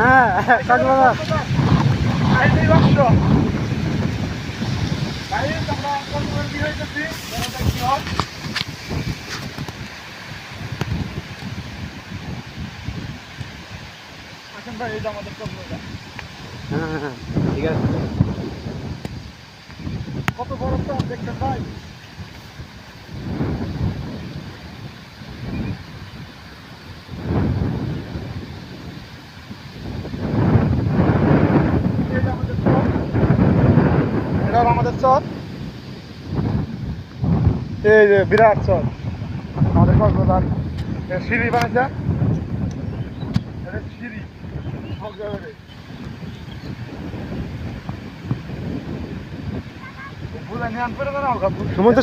হ্যাঁ কক্সবাজার আইনি বাক্স গাইস আমরা কক্সবাজার কি হইতেছি দেখা যাক কি হয় আসেন ভাই এই যে আমাদের কক্সবাজার হ্যাঁ হ্যাঁ ঠিক আছে কত বড় তো দেখছেন ভাই এই যে আমাদের চর। এটা হলো আমাদের চর এই যে বিরাট চর আমাদের কক্সবাজার সিঁড়ি বানাইছে সিঁড়ি।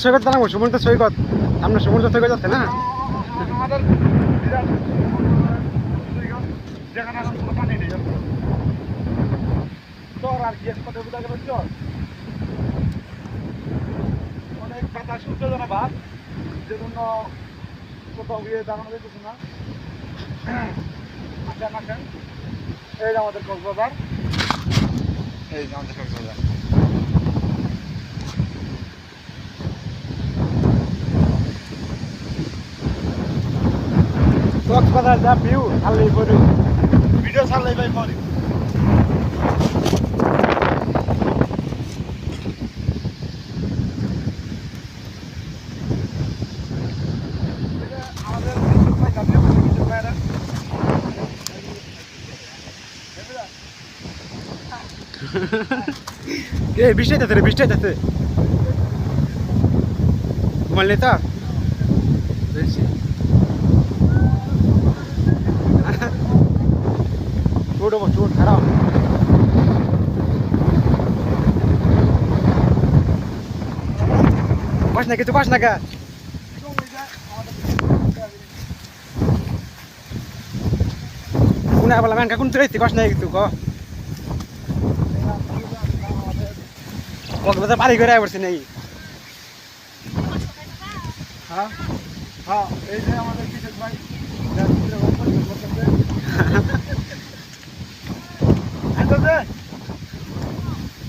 সৈকত জানাব সমুদ্র সৈকত। সামনে সমুদ্র সৈকত আছে না? আমাদের বিরাট যেখানে চর আর কি এক কথা বোঝা গেল চর না। আসেন এই কক্সবাজার। যে ভিউ খালি পড়ু। ভিডিও ছাড়লেই ভাই আমাদের ভাই জাতীয় কিছু ভাইরা এ, বৃষ্টি যাচ্ছে রে, বৃষ্টি যাচ্ছে ঘুমালে তো? চোট চোট খারাপ কস না কিছু কস না কা কোন বলা ম্যান কোন তুই কস না কিছু ক? কক্সবাজার পারি করে পড়ছি নাকি? হ্যাঁ? হ্যাঁ এই যে আমাদের ভাই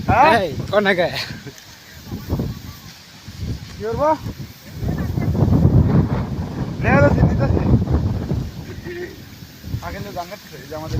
হ্যাঁ? কোন না কি করব? আগে তো এই যে আমাদের